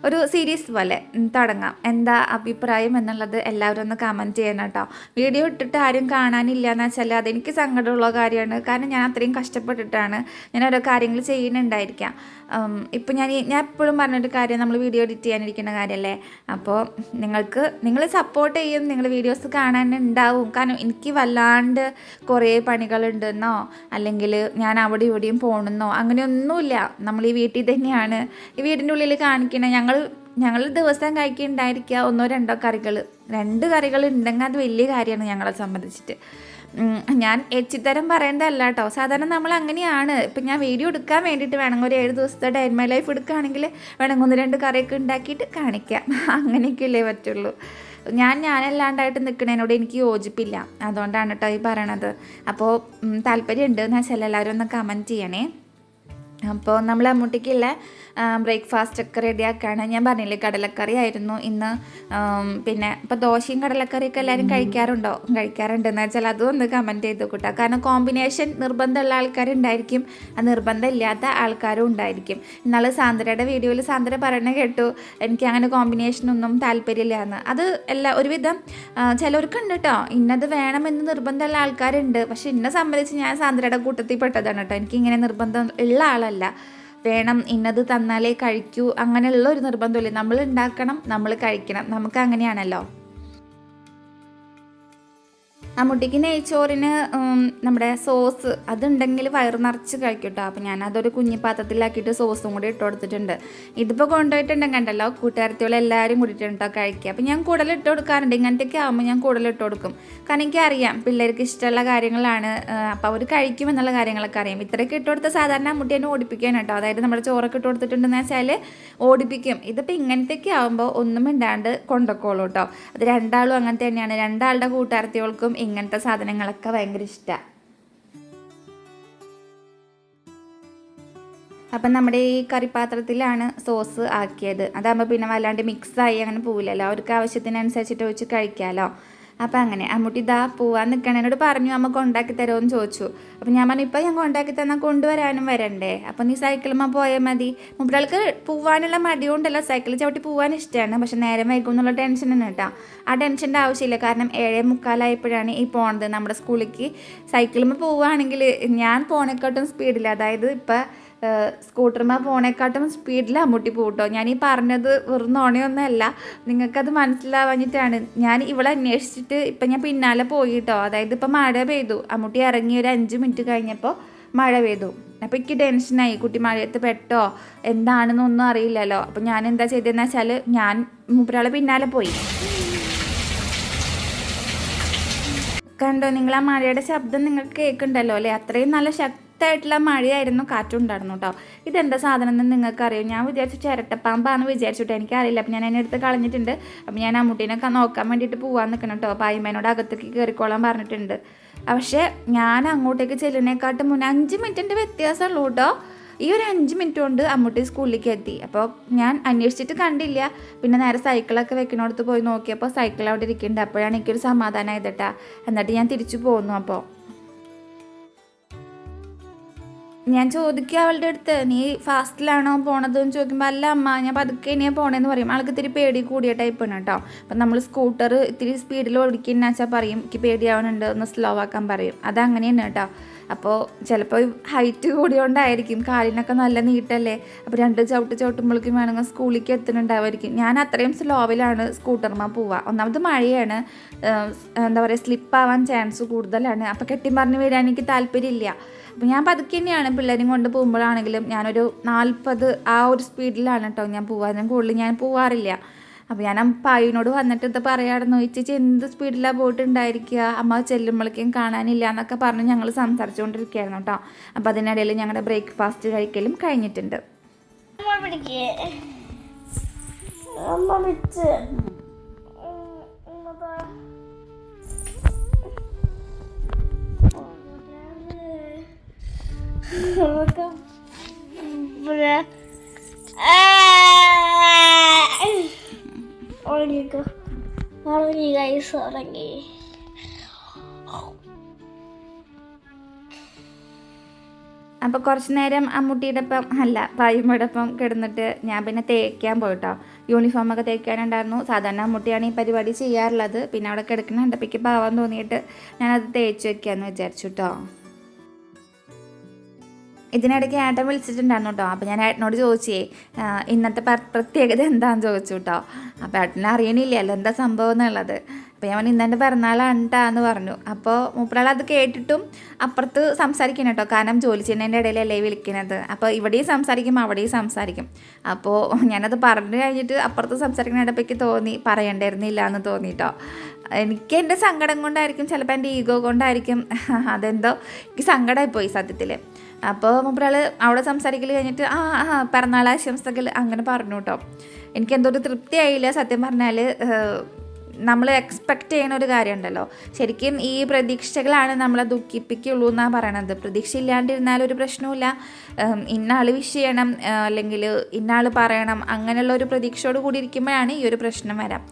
ഒരു സീരീസ് പോലെ തുടങ്ങാം. എന്താ അഭിപ്രായം എന്നുള്ളത് എല്ലാവരും ഒന്ന് കമന്റ് ചെയ്യണം കേട്ടോ. വീഡിയോ ഇട്ടിട്ട് ആരും കാണാനില്ല എന്ന് വെച്ചാൽ അതെനിക്ക് സങ്കടമുള്ള കാര്യമാണ്. കാരണം ഞാൻ അത്രയും കഷ്ടപ്പെട്ടിട്ടാണ്. ഞാൻ കാര്യങ്ങൾ ചെയ്യുന്നുണ്ടായിരിക്കാം. ഇപ്പം ഞാൻ ഞാൻ എപ്പോഴും പറഞ്ഞൊരു കാര്യം നമ്മൾ വീഡിയോ എഡിറ്റ് ചെയ്യാനിരിക്കുന്ന കാര്യമല്ലേ അപ്പോൾ നിങ്ങൾക്ക് നിങ്ങൾ സപ്പോർട്ട് ചെയ്യും നിങ്ങൾ വീഡിയോസ് കാണാൻ ഉണ്ടാവും. കാരണം എനിക്ക് വല്ലാണ്ട് കുറേ പണികളുണ്ടെന്നോ അല്ലെങ്കിൽ ഞാൻ അവിടെ ഇവിടെയും പോകണമെന്നോ അങ്ങനെയൊന്നുമില്ല. നമ്മൾ ഈ വീട്ടിൽ തന്നെയാണ്. ഈ വീടിന്റെ ഉള്ളിൽ കാണിക്കണ ഞങ്ങൾ ഞങ്ങൾ ദിവസം കഴിക്കുന്നുണ്ടായിരിക്കുക ഒന്നോ രണ്ടോ കറികൾ രണ്ട് കറികൾ ഉണ്ടെങ്കിൽ അത് വലിയ കാര്യമാണ് ഞങ്ങളെ സംബന്ധിച്ചിട്ട്. ഞാൻ എച്ചിത്തരം പറയേണ്ടതല്ല കേട്ടോ സാധാരണ നമ്മൾ അങ്ങനെയാണ് ഇപ്പം ഞാൻ വീഡിയോ എടുക്കാൻ വേണ്ടിയിട്ട് വേണമെങ്കിൽ ഒരു ഏഴ് ദിവസത്തെ ഡൈൻ മൈ ലൈഫ് എടുക്കുകയാണെങ്കിൽ വേണമെങ്കിൽ ഒന്ന് രണ്ട് കറിയൊക്കെ ഉണ്ടാക്കിയിട്ട് കാണിക്കാം. അങ്ങനെയൊക്കെയല്ലേ പറ്റുള്ളൂ. ഞാൻ ഞാനല്ലാണ്ടായിട്ട് നിൽക്കണതിനോട് എനിക്ക് യോജിപ്പില്ല. അതുകൊണ്ടാണ് കേട്ടോ ഈ പറയണത്. അപ്പോൾ താല്പര്യമുണ്ട് എന്ന് വെച്ചാൽ എല്ലാവരും ഒന്ന് കമന്റ് ചെയ്യണേ. അപ്പോൾ നമ്മൾ അമ്മൂട്ടിക്കുള്ള ബ്രേക്ക്ഫാസ്റ്റ് ഒക്കെ റെഡിയാക്കാണ് ഞാൻ പറഞ്ഞില്ലേ കടലക്കറി ആയിരുന്നു ഇന്ന് പിന്നെ ഇപ്പോൾ ദോശയും കടലക്കറിയൊക്കെ എല്ലാവരും കഴിക്കാറുണ്ടോ? കഴിക്കാറുണ്ടെന്ന് വെച്ചാൽ അതും ഒന്ന് കമന്റ് ചെയ്ത് കൂട്ടാം. കാരണം കോമ്പിനേഷൻ നിർബന്ധമുള്ള ആൾക്കാരുണ്ടായിരിക്കും. അത് നിർബന്ധമില്ലാത്ത ആൾക്കാരും ഉണ്ടായിരിക്കും. ഇന്നാൾ സാന്ദ്രയുടെ വീഡിയോയിൽ സാന്ദ്ര പറയണ കേട്ടു. എനിക്ക് അങ്ങനെ കോമ്പിനേഷനൊന്നും താല്പര്യമില്ല എന്ന് അത് എല്ലാ ഒരുവിധം ചിലർക്ക് ചിലർക്കുണ്ട് കേട്ടോ ഇന്നത് വേണമെന്ന് നിർബന്ധമുള്ള ആൾക്കാരുണ്ട്. പക്ഷെ എന്നെ സംബന്ധിച്ച് ഞാൻ സാന്ദ്രയുടെ കൂട്ടത്തിൽ പെട്ടതാണ് കേട്ടോ എനിക്കിങ്ങനെ നിർബന്ധം ഉള്ള ആളല്ല. വേണം ഇന്നത് തന്നാലേ കഴിക്കൂ അങ്ങനെയുള്ള ഒരു നിർബന്ധമില്ല? നമ്മൾ ഉണ്ടാക്കണം നമ്മൾ കഴിക്കണം. നമുക്ക് അങ്ങനെയാണല്ലോ. അമ്മുട്ടിക്ക് നെയ്ച്ചോറിന് നമ്മുടെ സോസ് അതുണ്ടെങ്കിൽ വയറ് നിറച്ച് കഴിക്കും കേട്ടോ അപ്പോൾ ഞാൻ അതൊരു കുഞ്ഞി പാത്രത്തിലാക്കിയിട്ട് സോസും കൂടി ഇട്ട് കൊടുത്തിട്ടുണ്ട്. ഇതിപ്പോൾ കൊണ്ടുപോയിട്ടുണ്ടെങ്കിൽ കണ്ടല്ലോ? കൂട്ടുകാരത്തികൾ എല്ലാവരും കൂടിയിട്ടുണ്ട് കഴിക്കുക. അപ്പോൾ ഞാൻ കൂടുതൽ ഇട്ട് കൊടുക്കാറുണ്ട്. ഇങ്ങനത്തെയൊക്കെ ആകുമ്പോൾ ഞാൻ കൂടുതൽ ഇട്ട് കൊടുക്കും. കാരണം എനിക്കറിയാം പിള്ളേർക്ക് ഇഷ്ടമുള്ള കാര്യങ്ങളാണ്. അപ്പോൾ അവർ കഴിക്കും എന്നുള്ള കാര്യങ്ങളൊക്കെ അറിയാം. ഇത്രയൊക്കെ ഇട്ട് കൊടുത്ത സാധാരണ അമ്മുട്ടി എന്നെ ഓടിപ്പിക്കാൻ കേട്ടോ അതായത് നമ്മുടെ ചോറൊക്കെ ഇട്ട് കൊടുത്തിട്ടുണ്ടെന്ന് വെച്ചാൽ ഓടിപ്പിക്കും. ഇതിപ്പോൾ ഇങ്ങനത്തെയൊക്കെ ആകുമ്പോൾ ഒന്നും ഇണ്ടാണ്ട് കൊണ്ടൊക്കോളൂ കേട്ടോ അത് രണ്ടാളും അങ്ങനെ തന്നെയാണ്. രണ്ടാളുടെ കൂട്ടുകാരത്തികൾക്കും ഇങ്ങനത്തെ സാധനങ്ങളൊക്കെ ഭയങ്കര ഇഷ്ടമാണ് അപ്പം നമ്മുടെ ഈ കറിപ്പാത്രത്തിലാണ് സോസ് ആക്കിയത്. അതാകുമ്പോൾ പിന്നെ വല്ലാണ്ട് മിക്സായി അങ്ങനെ പോവില്ലല്ലോ. അവർക്ക് ആവശ്യത്തിനനുസരിച്ചിട്ട് ഒഴിച്ച് കഴിക്കാമല്ലോ അപ്പം അങ്ങനെ അമ്മൂട്ടി ഇതാ പോവാൻ നിൽക്കണം എന്നോട് പറഞ്ഞു അമ്മ കൊണ്ടാക്കി തരുമെന്ന് ചോദിച്ചു. അപ്പം ഞാൻ പറഞ്ഞു ഇപ്പം ഞാൻ കൊണ്ടാക്കി തന്നാൽ കൊണ്ടുവരാനും വരണ്ടേ. അപ്പം നീ സൈക്കിളുമ്മ പോയാൽ മതി. മുമ്പിൾക്ക് പോവാനുള്ള മടിയുണ്ടല്ലോ. സൈക്കിൾ ചവിട്ടി പോകാൻ ഇഷ്ടമാണ് പക്ഷെ നേരം വൈകും എന്നുള്ള ടെൻഷനാണ് കേട്ടോ ആ ടെൻഷന്റെ ആവശ്യമില്ല. കാരണം ഏഴേ മുക്കാലായപ്പോഴാണ് ഈ പോണത്. നമ്മുടെ സ്കൂളിലേക്ക് സൈക്കിളുമ്മ പോവുകയാണെങ്കിൽ ഞാൻ പോണേക്കാട്ടും സ്പീഡില്ല അതായത് ഇപ്പം സ്കൂട്ടർമ പോണേക്കാട്ടും സ്പീഡിൽ അമ്മൂട്ടി പോട്ടോ ഞാൻ ഈ പറഞ്ഞത് വെറും നോണയൊന്നുമല്ല നിങ്ങൾക്കത് മനസ്സിലാവാഞ്ഞിട്ടാണ്. ഞാൻ ഇവളെ അന്വേഷിച്ചിട്ട് ഇപ്പം ഞാൻ പിന്നാലെ പോയിട്ടോ. അതായത് ഇപ്പം മഴ പെയ്തു. അമ്മൂട്ടി ഇറങ്ങി ഒരു അഞ്ച് മിനിറ്റ് കഴിഞ്ഞപ്പോൾ മഴ പെയ്തു. അപ്പോൾ എനിക്ക് ടെൻഷനായി കുട്ടി മഴയത്ത് പെട്ടോ? എന്താണെന്നൊന്നും അറിയില്ലല്ലോ. അപ്പം ഞാൻ എന്താ ചെയ്തതെന്ന് വെച്ചാൽ ഞാൻ മൂപ്പരാളെ പിന്നാലെ പോയി. കണ്ടോ? നിങ്ങൾ ആ മഴയുടെ ശബ്ദം നിങ്ങൾക്ക് കേൾക്കുന്നുണ്ടല്ലോ അല്ലേ? അത്രയും നല്ല ശക്തമായിട്ടുള്ള മഴയായിരുന്നു കാറ്റും ഉണ്ടായിരുന്നു കേട്ടോ ഇതെന്താ സാധനം എന്ന് നിങ്ങൾക്കറിയാം? ഞാൻ വിചാരിച്ചു ചിരട്ടപ്പാമ്പാന്ന് വിചാരിച്ചിട്ട് എനിക്കറിയില്ല. അപ്പം ഞാൻ എന്നെ എടുത്ത് കളഞ്ഞിട്ടുണ്ട്. അപ്പം ഞാൻ അമ്മൂട്ടീനൊക്കെ നോക്കാൻ വേണ്ടിയിട്ട് പോകാൻ നിൽക്കണം കേട്ടോ പായ്മേനോട് അകത്തേക്ക് കയറിക്കോളാൻ പറഞ്ഞിട്ടുണ്ട്. പക്ഷേ ഞാൻ അങ്ങോട്ടേക്ക് ചെല്ലുന്നേക്കാട്ടും മുന്നേ അഞ്ച് മിനിറ്റിന്റെ വ്യത്യാസമുള്ളൂ കേട്ടോ ഈ ഒരു അഞ്ച് മിനിറ്റ് കൊണ്ട് അമ്മൂട്ടി സ്കൂളിലേക്ക് എത്തി. അപ്പോൾ ഞാൻ അന്വേഷിച്ചിട്ട് കണ്ടില്ല. പിന്നെ നേരെ സൈക്കിളൊക്കെ വെക്കണോടത്ത് പോയി നോക്കിയപ്പോൾ സൈക്കിൾ അവിടെ ഇരിക്കുന്നുണ്ട്. അപ്പോഴാണ് എനിക്കൊരു സമാധാനമായത് കേട്ടാ എന്നിട്ട് ഞാൻ തിരിച്ചു പോന്നു അപ്പോൾ ഞാൻ ചോദിക്കുക അവളുടെ അടുത്ത് നീ ഫാസ്റ്റിലാണോ പോണത് എന്ന് ചോദിക്കുമ്പോൾ അല്ല അമ്മ ഞാൻ പതുക്കെ ഇനിയാ പോണേന്ന് പറയും. ആൾക്ക് ഇത്തിരി പേടി കൂടിയ ടൈപ്പാണ് കേട്ടോ അപ്പം നമ്മൾ സ്കൂട്ടർ ഇത്തിരി സ്പീഡിൽ ഓടിക്കുന്ന വെച്ചാൽ പറയും എനിക്ക് പേടിയാവുന്നുണ്ട് ഒന്ന് സ്ലോ ആക്കാൻ പറയും. അതങ്ങനെയാണ് കേട്ടോ അപ്പോൾ ചിലപ്പോൾ ഹൈറ്റ് കൂടിയോണ്ടായിരിക്കും കാലിനൊക്കെ നല്ല നീട്ടല്ലേ? അപ്പോൾ രണ്ട് ചവിട്ട് ചവിട്ടുമ്പോഴേക്കും വേണമെങ്കിൽ സ്കൂളിലേക്ക് എത്തുന്നുണ്ടാവുമായിരിക്കും ഞാൻ അത്രയും സ്ലോവിലാണ് സ്കൂട്ടർമാർ പോവുക ഒന്നാമത് മഴയാണ് എന്താ പറയുക സ്ലിപ്പാവാൻ ചാൻസ് കൂടുതലാണ്. അപ്പോൾ കെട്ടിമറിഞ്ഞ് വരാൻ എനിക്ക് താല്പര്യമില്ല. അപ്പോൾ ഞാൻ പതുക്കെ തന്നെയാണ് പിള്ളേരും കൊണ്ട് പോകുമ്പോഴാണെങ്കിലും ഞാനൊരു നാൽപ്പത് ആ ഒരു സ്പീഡിലാണ് കേട്ടോ ഞാൻ പോവാനും കൂടുതൽ ഞാൻ പോവാറില്ല. അപ്പോൾ ഞാൻ പായിനോട് വന്നിട്ട് ഇത് പറയാമായിരുന്നു ചേച്ചി എന്ത് സ്പീഡിലാണ് പോയിട്ടുണ്ടായിരിക്കുക അമ്മ ചെല്ലുമ്പോഴേക്കും കാണാനില്ല എന്നൊക്കെ പറഞ്ഞ് ഞങ്ങൾ സംസാരിച്ചുകൊണ്ടിരിക്കുകയായിരുന്നു കേട്ടോ അപ്പോൾ അതിനിടയിൽ ഞങ്ങളുടെ ബ്രേക്ക്ഫാസ്റ്റ് കഴിക്കലും കഴിഞ്ഞിട്ടുണ്ട്. അമ്മ നമുക്ക് ഉറങ്ങിക്കോ. ഉറങ്ങി കൈസ് ഉറങ്ങി. അപ്പോൾ കുറച്ച് നേരം അമ്മൂട്ടിയുടെ ഒപ്പം അല്ല പായുമ്മയുടെ ഒപ്പം കിടന്നിട്ട് ഞാൻ പിന്നെ തേക്കാൻ പോയിട്ടോ. യൂണിഫോമൊക്കെ തേക്കാനുണ്ടായിരുന്നു. സാധാരണ അമ്മൂട്ടിയാണ് ഈ പരിപാടി ചെയ്യാറുള്ളത്. പിന്നെ അവിടെ കിടക്കുന്ന കണ്ടപ്പിക്ക് പാവാൻ തോന്നിയിട്ട് ഞാനത് തേച്ച് വെക്കാമെന്ന് വിചാരിച്ചു കേട്ടോ ഇതിനിടയ്ക്ക് ഏട്ടൻ വിളിച്ചിട്ടുണ്ടായിരുന്നു കേട്ടോ. അപ്പോൾ ഞാൻ ഏട്ടനോട് ചോദിച്ചേ ഇന്നത്തെ പ്ര- പ്രത്യേകത എന്താണെന്ന് ചോദിച്ചു കേട്ടോ. അപ്പോൾ ഏട്ടനെ അറിയണില്ലല്ലോ എന്താ സംഭവം എന്നുള്ളത്. അപ്പോൾ ഞാൻ ഇന്നെന്റെ പിറന്നാളാണ് കേട്ടോ എന്ന് പറഞ്ഞു. അപ്പോൾ മൂപ്പരാൾ അത് കേട്ടിട്ടും അപ്പുറത്ത് സംസാരിക്കണം കേട്ടോ. കാരണം ജോലി ചെയ്യുന്നതിന്റെ ഇടയിലല്ലേ വിളിക്കുന്നത്. അപ്പോൾ ഇവിടെയും സംസാരിക്കും അവിടെയും സംസാരിക്കും. അപ്പോൾ ഞാനത് പറഞ്ഞു കഴിഞ്ഞിട്ട് അപ്പുറത്ത് സംസാരിക്കുന്ന ഇടയ്ക്ക് തോന്നി പറയണ്ടായിരുന്നില്ല എന്ന് തോന്നി കേട്ടോ. എനിക്ക് എന്റെ സങ്കടം കൊണ്ടായിരിക്കും ചിലപ്പോൾ എന്റെ ഈഗോ കൊണ്ടായിരിക്കും. അതെന്തോ എനിക്ക് സങ്കടമായി പോയി സത്യത്തിൽ അപ്പോൾ മുമ്പൊരാൾ അവിടെ സംസാരിക്കൽ കഴിഞ്ഞിട്ട് ആ ആ പിറന്നാൾ ആശംസകൾ അങ്ങനെ പറഞ്ഞു കേട്ടോ എനിക്ക് എന്തോ ഒരു തൃപ്തി ആയില്ല സത്യം പറഞ്ഞാൽ നമ്മൾ എക്സ്പെക്റ്റ് ചെയ്യുന്ന ഒരു കാര്യമുണ്ടല്ലോ ശരിക്കും ഈ പ്രതീക്ഷകളാണ് നമ്മളെ ദുഃഖിപ്പിക്കുള്ളൂ എന്നാണ് പറയണത്. പ്രതീക്ഷ ഇല്ലാണ്ടിരുന്നാൽ ഒരു പ്രശ്നവുമില്ല. ഇന്നാൾ വിഷ് ചെയ്യണം അല്ലെങ്കിൽ ഇന്നാൾ പറയണം അങ്ങനെയുള്ള ഒരു പ്രതീക്ഷയോട് കൂടി ഇരിക്കുമ്പോഴാണ് ഈ ഒരു പ്രശ്നം വരാം.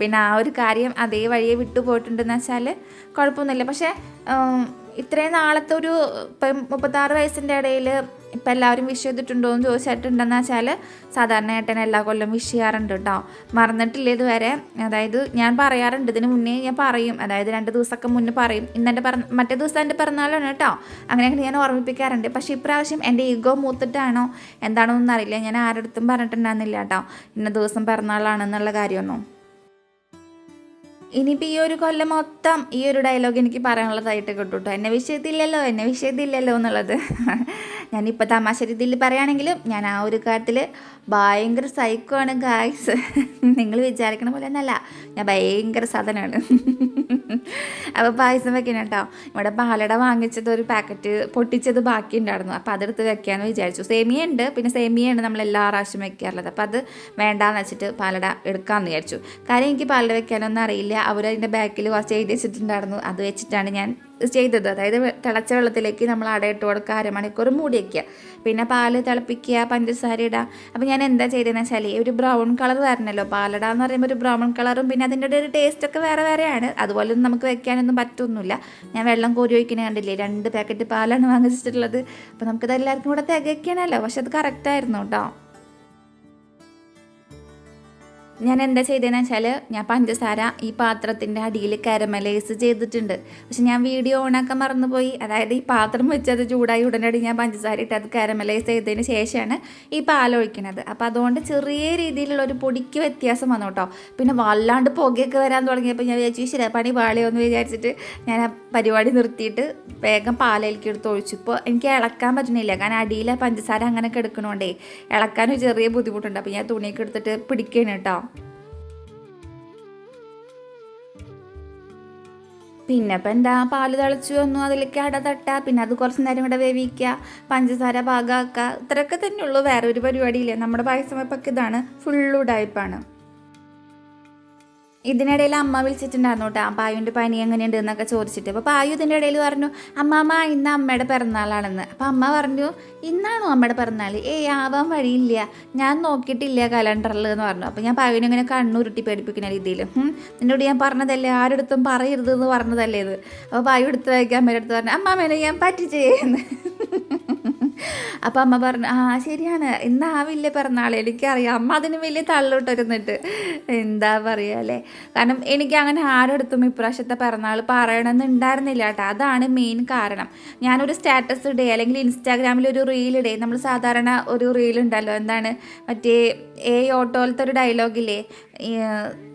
പിന്നെ ആ ഒരു കാര്യം അതേ വഴിയെ വിട്ടുപോയിട്ടുണ്ടെന്ന് വെച്ചാൽ കുഴപ്പമൊന്നുമില്ല. പക്ഷേ ഇത്രയും നാളത്തെ ഒരു മുപ്പത്താറ് വയസ്സിന്റെ ഇടയിൽ ഇപ്പം എല്ലാവരും വിഷ് ചെയ്തിട്ടുണ്ടോ എന്ന് ചോദിച്ചിട്ടുണ്ടെന്ന് വെച്ചാൽ സാധാരണയായിട്ട് എല്ലാ കൊല്ലം വിഷ് ചെയ്യാറുണ്ട് കേട്ടോ മറന്നിട്ടില്ല ഇതുവരെ. അതായത് ഞാൻ പറയാറുണ്ട് ഇതിന് മുന്നേ ഞാൻ പറയും. അതായത് രണ്ട് ദിവസമൊക്കെ മുന്നേ പറയും. ഇന്നെന്റെ പറ മറ്റേ ദിവസം എന്റെ പിറന്നാളാണ് കേട്ടോ അങ്ങനെയൊക്കെ ഞാൻ ഓർമ്മിപ്പിക്കാറുണ്ട്. പക്ഷേ ഇപ്രാവശ്യം എന്റെ ഈഗോ മൂത്തിട്ടാണോ എന്താണോ എന്നൊന്നും അറിയില്ല. ഞാൻ ആരുടെ പറഞ്ഞിട്ടുണ്ടായിരുന്നില്ല കേട്ടോ ഇന്ന ദിവസം പിറന്നാളാണെന്നുള്ള കാര്യമൊന്നും. ഇനിയിപ്പോൾ ഈ ഒരു കൊല്ലം മൊത്തം ഈ ഒരു ഡയലോഗ് എനിക്ക് പറയാനുള്ളതായിട്ട് കിട്ടും കേട്ടോ എന്നെ വിഷയത്തില്ലല്ലോ എന്നെ വിഷയത്തില്ലല്ലോ എന്നുള്ളത്. ഞാനിപ്പോൾ തമാശ രീതിയിൽ പറയുകയാണെങ്കിലും ഞാൻ ആ ഒരു കാര്യത്തിൽ ഭയങ്കര സൈക്കോ ആണ് ഗായ്സ് നിങ്ങൾ വിചാരിക്കണ പോലെ ഒന്നല്ല. ഞാൻ ഭയങ്കര സാധനമാണ്. അപ്പോൾ പായസം വെക്കണം കേട്ടോ ഇവിടെ പാലട വാങ്ങിച്ചത് ഒരു പാക്കറ്റ് പൊട്ടിച്ചത് ബാക്കി ഉണ്ടായിരുന്നു. അപ്പോൾ അതെടുത്ത് വെക്കാമെന്ന് വിചാരിച്ചു. സേമിയ ഉണ്ട്. പിന്നെ സേമിയയാണ് നമ്മൾ എല്ലാ പ്രാവശ്യം വെക്കാറുള്ളത്. അപ്പോൾ അത് വേണ്ടാന്ന് വെച്ചിട്ട് പാലട എടുക്കാമെന്ന് വിചാരിച്ചു. കാര്യം എനിക്ക് പാലട വെക്കാനൊന്നും അറിയില്ല. അവരതിന്റെ ബാക്കിൽ കുറച്ച് എഴുതി വെച്ചിട്ടുണ്ടായിരുന്നു. അത് വെച്ചിട്ടാണ് ഞാൻ ചെയ്തത്. അതായത് തിളച്ച വെള്ളത്തിലേക്ക് നമ്മൾ അടയിട്ട് കൊടുക്കുക അരമണിക്കൂർ മൂടി വയ്ക്കുക പിന്നെ പാൽ തിളപ്പിക്കുക പഞ്ചസാര ഇടുക. അപ്പോൾ ഞാൻ എന്താ ചെയ്തതെന്ന് വെച്ചാൽ ഒരു ബ്രൗൺ കളർ വരണമല്ലോ പാലട എന്ന് പറയുമ്പോൾ ഒരു ബ്രൗൺ കളറും പിന്നെ അതിന്റെ ഒരു ടേസ്റ്റ് ഒക്കെ വേറെ വേറെയാണ്. അതുപോലെ ഒന്നും നമുക്ക് വെക്കാനൊന്നും പറ്റൊന്നുമില്ല. ഞാൻ വെള്ളം കോരി ഒഴിക്കുന്ന കണ്ടില്ലേ? രണ്ട് പാക്കറ്റ് പാലാണ് വാങ്ങിച്ചിട്ടുള്ളത്. അപ്പോൾ നമുക്കത് എല്ലാവർക്കും കൂടെ തികയ്ക്കണമല്ലോ പക്ഷെ അത് കറക്റ്റായിരുന്നു കേട്ടോ. ഞാൻ എന്താ ചെയ്തതെന്ന് വെച്ചാൽ ഞാൻ പഞ്ചസാര ഈ പാത്രത്തിന്റെ അടിയിൽ കരമലൈസ് ചെയ്തിട്ടുണ്ട്. പക്ഷെ ഞാൻ വീഡിയോ ഓണാക്കാൻ മറന്നുപോയി. അതായത് ഈ പാത്രം വെച്ചത് ചൂടായി ഉടനടി ഞാൻ പഞ്ചസാര ഇട്ട് അത് കരമലൈസ് ചെയ്തതിന് ശേഷമാണ് ഈ പാൽ ഒഴിക്കുന്നത് അപ്പോൾ അതുകൊണ്ട് ചെറിയ രീതിയിലുള്ള ഒരു പൊടിക്ക് വ്യത്യാസം വന്നു കേട്ടോ. പിന്നെ വല്ലാണ്ട് പുകയൊക്കെ വരാൻ തുടങ്ങിയപ്പോൾ ഞാൻ വിചാരിച്ചു ശരി പണി പാളിയോന്ന് വിചാരിച്ചിട്ട് ഞാൻ ആ പരിപാടി നിർത്തിയിട്ട് വേഗം പാലയിലേക്ക് എടുത്ത് ഒഴിച്ചു. ഇപ്പോൾ എനിക്ക് ഇളക്കാൻ പറ്റുന്നില്ല കാരണം അടിയിലെ പഞ്ചസാര അങ്ങനെ കിടക്കണോണ്ടേ ഇളക്കാനൊരു ചെറിയ ബുദ്ധിമുട്ടുണ്ട്. അപ്പോൾ ഞാൻ തുണിയൊക്കെ എടുത്തിട്ട് പിടിക്കണം കേട്ടോ. പിന്നെ ഇപ്പം എന്താ പാൽ തിളച്ച് വന്നു അതിലേക്ക് അട തട്ടുക പിന്നെ അത് കുറച്ച് നേരം ഇവിടെ വേവിക്കുക പഞ്ചസാര പാകമാക്കുക ഇത്രയൊക്കെ തന്നെയുള്ളൂ വേറെ ഒരു പരിപാടിയില്ല. നമ്മുടെ പായസം ഇപ്പം ഇതാണ് ഫുള്ളു ഉടായ്പാണ്. ഇതിനിടയിൽ അമ്മ വിളിച്ചിട്ടുണ്ടായിരുന്നു കേട്ടോ. പായുവിന്റെ പനി എങ്ങനെയുണ്ട് എന്നൊക്കെ ചോദിച്ചിട്ട്. അപ്പോൾ പായു ഇതിന്റെ ഇടയിൽ പറഞ്ഞു അമ്മാമ്മ ഇന്ന് അമ്മയുടെ പിറന്നാളാണെന്ന്. അപ്പോൾ അമ്മ പറഞ്ഞു ഇന്നാണോ അമ്മയുടെ പിറന്നാൾ ഏയ് ആവാൻ വഴിയില്ല. ഞാൻ നോക്കിയിട്ടില്ല കലണ്ടറിൽ എന്ന് പറഞ്ഞു. അപ്പോൾ ഞാൻ പായുവിനെ ഇങ്ങനെ കണ്ണുരുട്ടി പേടിപ്പിക്കുന്ന രീതിയിൽ. നിന്നോട് ഞാൻ പറഞ്ഞതല്ലേ? ആരെടുത്തും പറയരുത് എന്ന് പറഞ്ഞതല്ലേ ഇത്. അപ്പോൾ പായു എടുത്ത് വയ്ക്കാൻ അമ്മയുടെ അടുത്ത് പറഞ്ഞു അമ്മാമ്മേനെ ഞാൻ പറ്റിച്ചേന്ന്. അപ്പോൾ അമ്മ പറഞ്ഞു ആ ശരിയാണ്. ഇന്നാവില്ല പിറന്നാൾ എനിക്കറിയാം. അമ്മ അതിന് വലിയ തള്ളോട്ടിരുന്നിട്ട് എന്താ പറയുക അല്ലേ? കാരണം എനിക്ക് അങ്ങനെ ആരോടത്തും ഇപ്രാവശ്യത്തെ പിറന്നാൾ പറയണമെന്ന് ഉണ്ടായിരുന്നില്ല കേട്ടോ. അതാണ് മെയിൻ കാരണം. ഞാനൊരു സ്റ്റാറ്റസ് ഇടേ അല്ലെങ്കിൽ ഇൻസ്റ്റാഗ്രാമിൽ ഒരു റീൽ ഇടേ. നമ്മൾ സാധാരണ ഒരു റീൽ ഉണ്ടല്ലോ. എന്താണ്? മറ്റേ ഏ ഓട്ടോലത്തെ ഒരു ഡയലോഗില്ലേ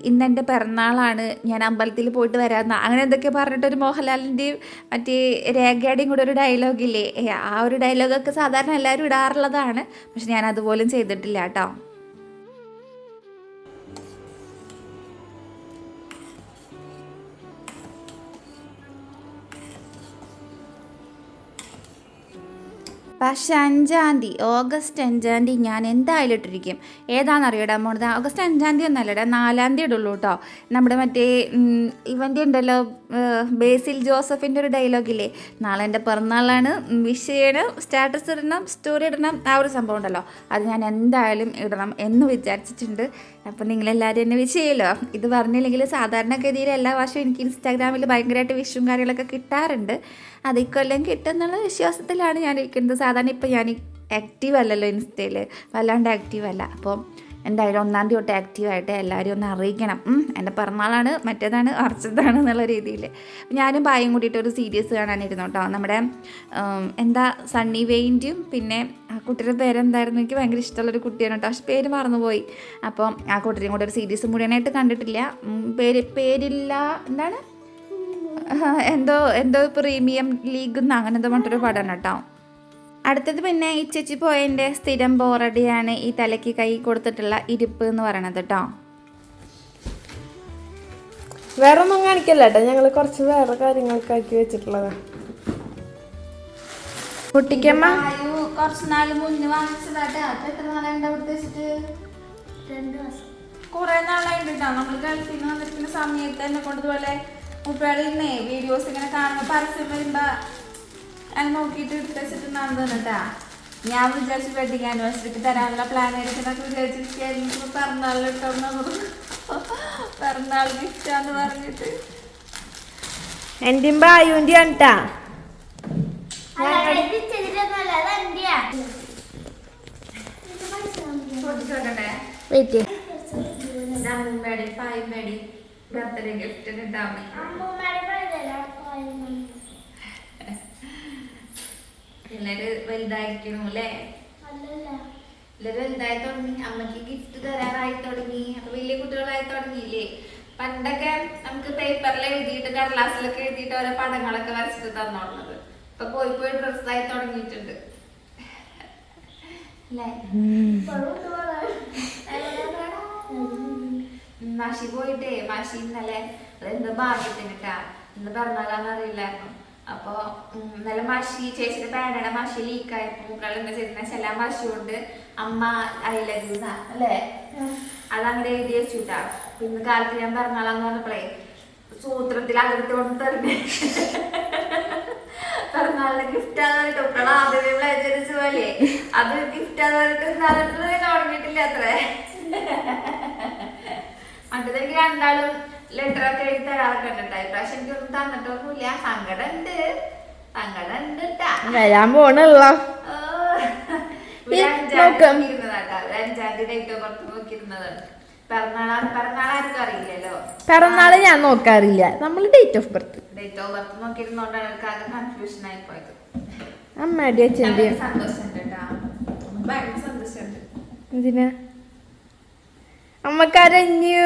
ഇന്നെന്റെ പിറന്നാളാണ്. ഞാൻ അമ്പലത്തിൽ പോയിട്ട് വരാമെന്ന്. അങ്ങനെ എന്തൊക്കെ പറഞ്ഞിട്ടൊരു മോഹൻലാലിന്റെയും മറ്റേ രേഖയുടെയും കൂടെ ഒരു ഡയലോഗില്ലേ ആ ഒരു ഡയലോഗൊക്കെ സാധാരണ എല്ലാവരും ഇടാറുള്ളതാണ്. പക്ഷെ ഞാൻ അതുപോലും ചെയ്തിട്ടില്ല കേട്ടോ. പക്ഷെ അഞ്ചാം തീയതി ഓഗസ്റ്റ് അഞ്ചാം തീയതി ഞാൻ എന്തായാലും ഇട്ടിരിക്കും. ഏതാണെന്നറിയടാ മോണത് ഓഗസ്റ്റ് അഞ്ചാം തീയതി ഒന്നല്ലടാ നാലാം തീയതി ഇടുള്ളൂ കേട്ടോ. നമ്മുടെ മറ്റേ ഇവന്റെ ഉണ്ടല്ലോ ബേസിൽ ജോസഫിന്റെ ഒരു ഡയലോഗില്ലേ നാളെ എന്റെ പിറന്നാളാണ് വിഷ് ചെയ്യണം സ്റ്റാറ്റസ് ഇടണം സ്റ്റോറി ഇടണം ആ ഒരു സംഭവം ഉണ്ടല്ലോ. അത് ഞാൻ എന്തായാലും ഇടണം എന്ന് വിചാരിച്ചിട്ടുണ്ട്. അപ്പം നിങ്ങളെല്ലാവരും എന്നെ വിഷ് ചെയ്യല്ലോ ഇത് പറഞ്ഞില്ലെങ്കിൽ സാധാരണഗതിയിൽ എല്ലാ വർഷവും എനിക്ക് ഇൻസ്റ്റാഗ്രാമിൽ ഭയങ്കരമായിട്ട് വിഷും കാര്യങ്ങളൊക്കെ കിട്ടാറുണ്ട്. അത് ഇക്കൊല്ലം കിട്ടുമെന്നുള്ള വിശ്വാസത്തിലാണ് ഞാൻ ഇരിക്കുന്നത് സാധാരണ ഇപ്പം ഞാൻ ആക്റ്റീവ് അല്ലല്ലോ ഇൻസ്റ്റയിൽ വല്ലാണ്ട് ആക്റ്റീവ് അല്ല. അപ്പോൾ എന്തായാലും ഒന്നാം തീയതി തൊട്ട് ആക്റ്റീവായിട്ട് എല്ലാവരും ഒന്ന് അറിയിക്കണം. എന്റെ പിറന്നാളാണ് മറ്റേതാണ് അർച്ചതാണ് എന്നുള്ള രീതിയിൽ ഞാനും ബായും കൂടിയിട്ട് ഒരു സീരീസ് കാണാനിരുന്നു കേട്ടോ. നമ്മുടെ എന്താ സണ്ണി വെയിന്റെയും പിന്നെ ആ കുട്ടിയുടെ പേരെന്തായിരുന്നു? എനിക്ക് ഭയങ്കര ഇഷ്ടമുള്ളൊരു കുട്ടിയാണ് കേട്ടോ. പക്ഷെ പേര് മറന്നുപോയി. അപ്പം ആ കുട്ടിയും കൂടെ ഒരു സീരീസ് മുഴുവനായിട്ട് കണ്ടിട്ടില്ല. പേര് പേരില്ല എന്താണ്? എന്തോ എന്തോ പ്രീമിയം ലീഗ് എന്ന് അങ്ങനെ എന്തോ പറഞ്ഞിട്ടൊരു പടമാണ് കേട്ടോ. അടുത്തത് പിന്നെ ഇച്ചച്ചി പോയതിന്റെ സ്ഥിരം ബോറടിയാണ് ഈ തലയ്ക്ക് കൈ കൊടുത്തിട്ടുള്ള ഇരിപ്പ് എന്ന് പറയണത് കേട്ടോ. വേറെ ഒന്നും കാണിക്കല്ല കേട്ടോ ഞങ്ങൾ കുറച്ച് വേറെ കാര്യങ്ങളൊക്കെ ആക്കി വെച്ചിട്ടുള്ളതാ കുട്ടിക്കമ്മ കുറച്ച് നാൾ മുന്നേ വാങ്ങിച്ചതാട്ടെ അത് എത്ര നാളായിട്ട് അവിടെ വെച്ചിട്ട്? രണ്ട് മാസം. കുറെ നാളായിട്ട് കേട്ടോ നമ്മൾ ഗൾഫിൽ നിന്ന് വന്നിരിക്കുന്ന സമയത്ത് എന്നെ കൊണ്ടതുപോലെ മുപ്പേളിന്നേ വീഡിയോസ് ഇങ്ങനെ കാണുമ്പോൾ പരസ്യം വരുമ്പോ അത് നോക്കിയിട്ട് എടുത്ത് വെച്ചിട്ട് നന്ദനട്ടാ ഞാൻ വിചാരിച്ചു വെഡിങ് ആനിവേഴ്സറിക്ക് തരാനുള്ള പ്ലാൻ എടുക്കുന്നൊക്കെ വിചാരിച്ചിരിക്കുന്നു പിറന്നാളിട്ടോ പിറന്നാൾ ഗിഫ്റ്റാന്ന് പറഞ്ഞിട്ട്. എന്റെയും ബായുന്റെ ആണ്ട്ടാ വെയിറ്റ് ബർത്ത്ഡേ ഗിഫ്റ്റ് പിള്ളേര് വലുതായിരിക്കണു അല്ലേ? എല്ലാരും വലുതായി തുടങ്ങി. അമ്മയ്ക്ക് ഗിഫ്റ്റ് തരാറായി തുടങ്ങി. അപ്പൊ വലിയ കുട്ടികളായി തുടങ്ങിയില്ലേ? പണ്ടൊക്കെ നമുക്ക് പേപ്പറിൽ എഴുതിയിട്ട് കടലാസിലൊക്കെ എഴുതിയിട്ട് ഓരോ പടങ്ങളൊക്കെ വരച്ചിട്ട് തന്നോളുന്നത് ഇപ്പൊ പോയി പോയി ഡ്രസ്സായി തുടങ്ങിയിട്ടുണ്ട്. അല്ലേ മാഷി പോയിട്ടേ മാഷി ഇന്നലെ അതെന്ത് ഭാഗ്യത്തിനിട്ടാ ഇന്ന് പറഞ്ഞാലാന്ന് അറിയില്ലായിരുന്നു. അപ്പൊ ഇന്നലെ മാഷി ചേച്ചിയുടെ പേരയുടെ മാഷി ലീക്കായി മുക്കൾ എന്താ ചെയ്തെന്ന് വെച്ചാൽ ആ മാഷി കൊണ്ട് അമ്മ യു അല്ലേ? അതങ്ങനെ എഴുതി വെച്ചുട്ടാ. പിന്നെ കാലത്ത് ഞാൻ പറഞ്ഞാലാന്ന് പറഞ്ഞപ്പോഴേ സൂത്രത്തിൽ അകത്ത് കൊണ്ട് തരുന്നേ. പിറന്നാളിന് ഗിഫ്റ്റ് ആണെന്ന് പറഞ്ഞിട്ട് ആദ്യമേ വിചാരിച്ച പോലെ. അത് ഗിഫ്റ്റ് പറഞ്ഞിട്ട് നാളെ തുടങ്ങിയിട്ടില്ല അത്രേ മറ്റേത് എനിക്ക് രണ്ടാളും ലെറ്റർ ഒക്കെ എഴുതി തരാറൊക്കെ ഉണ്ട് ഇപ്രാവശ്യം എനിക്കൊന്നും തന്നിട്ടൊന്നുമില്ല. സങ്കടം ഉണ്ട് സങ്കടം ഉണ്ട്. വരാൻ പോണല്ലോ. പിറന്നാളാ ഞാൻ നോക്കാറില്ല. നമ്മൾ date of birth date of birth നോക്കിയിരുന്നോണ്ടാണ് ആകെ കൺഫ്യൂഷൻ ആയി പോയത്. അമ്മയുടെ അച്ഛന്റെ സന്തോഷമുണ്ട് കേട്ടാ ഭയങ്കര സന്തോഷമുണ്ട് എന്തിനാ? അമ്മ കരഞ്ഞു.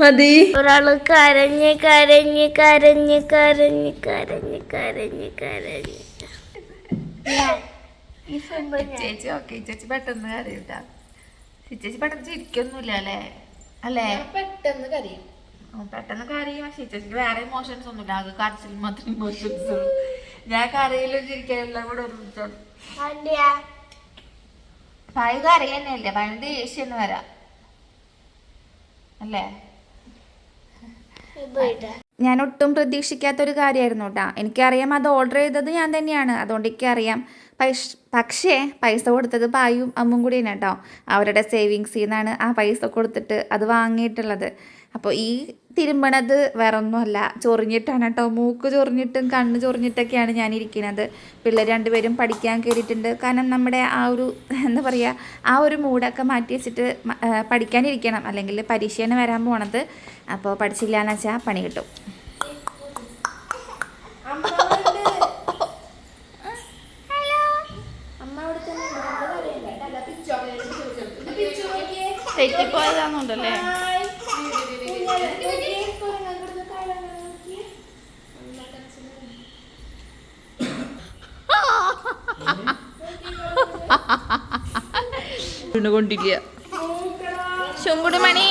മതി. ഒരാൾ കരഞ്ഞ് കരഞ്ഞ് കരഞ്ഞ് കരഞ്ഞ് കരഞ്ഞ് കരഞ്ഞ് കരഞ്ഞ്. ചേച്ചി ഓക്കെ ചേച്ചി പെട്ടെന്ന് കരയൂട്ടാ ചേച്ചി പെട്ടെന്ന് ചിരിക്കൊന്നുമില്ല അല്ലേ? അല്ലേ? പെട്ടെന്ന് കരയും. പെട്ടെന്ന് കരയും. പക്ഷേ ചേച്ചിക്ക് വേറെ ഇമോഷൻസ് ഒന്നുമില്ല. ആകെ കരച്ചിൽ മാത്രം ഇമോഷൻസ് ഉള്ളൂ. ഞാൻ കരയിലും ചിരിക്കാനെല്ലാം കൂടെ ഒരുമിച്ചാണ്. ഭയ കരയന്നെയല്ലേ പണ്ട് ദേഷ്യം വരാ. അല്ലേ? ഞാൻ ഒട്ടും പ്രതീക്ഷിക്കാത്തൊരു കാര്യമായിരുന്നു കേട്ടോ എനിക്കറിയാം അത് ഓർഡർ ചെയ്തത് ഞാൻ തന്നെയാണ്. അതുകൊണ്ട് എനിക്കറിയാം. പൈസ പക്ഷേ പൈസ കൊടുത്തത് പായും അമ്മും കൂടിയാണ് കേട്ടോ അവരുടെ സേവിങ്സിൽ നിന്നാണ് ആ പൈസ കൊടുത്തിട്ട് അത് വാങ്ങിയിട്ടുള്ളത്. അപ്പോൾ ഈ തിരുമ്പണത് വേറെ ഒന്നുമല്ല ചൊറിഞ്ഞിട്ടാണ് കേട്ടോ മൂക്ക് ചൊറിഞ്ഞിട്ടും കണ്ണ് ചൊറിഞ്ഞിട്ടൊക്കെയാണ് ഞാൻ ഇരിക്കുന്നത് പിള്ളേർ രണ്ടുപേരും പഠിക്കാൻ കയറിയിട്ടുണ്ട് കാരണം നമ്മുടെ ആ ഒരു എന്താ പറയുക ആ ഒരു മൂഡൊക്കെ മാറ്റി വെച്ചിട്ട് പഠിക്കാനിരിക്കണം. അല്ലെങ്കിൽ പരീക്ഷയാണ് വരാൻ പോണത്. അപ്പോൾ പഠിച്ചില്ല എന്ന് വെച്ചാൽ പണി കിട്ടും. തെറ്റിപ്പോയതാണെന്നുണ്ടല്ലേ കൊണ്ടില്ല ശുങ്കുടി മണി.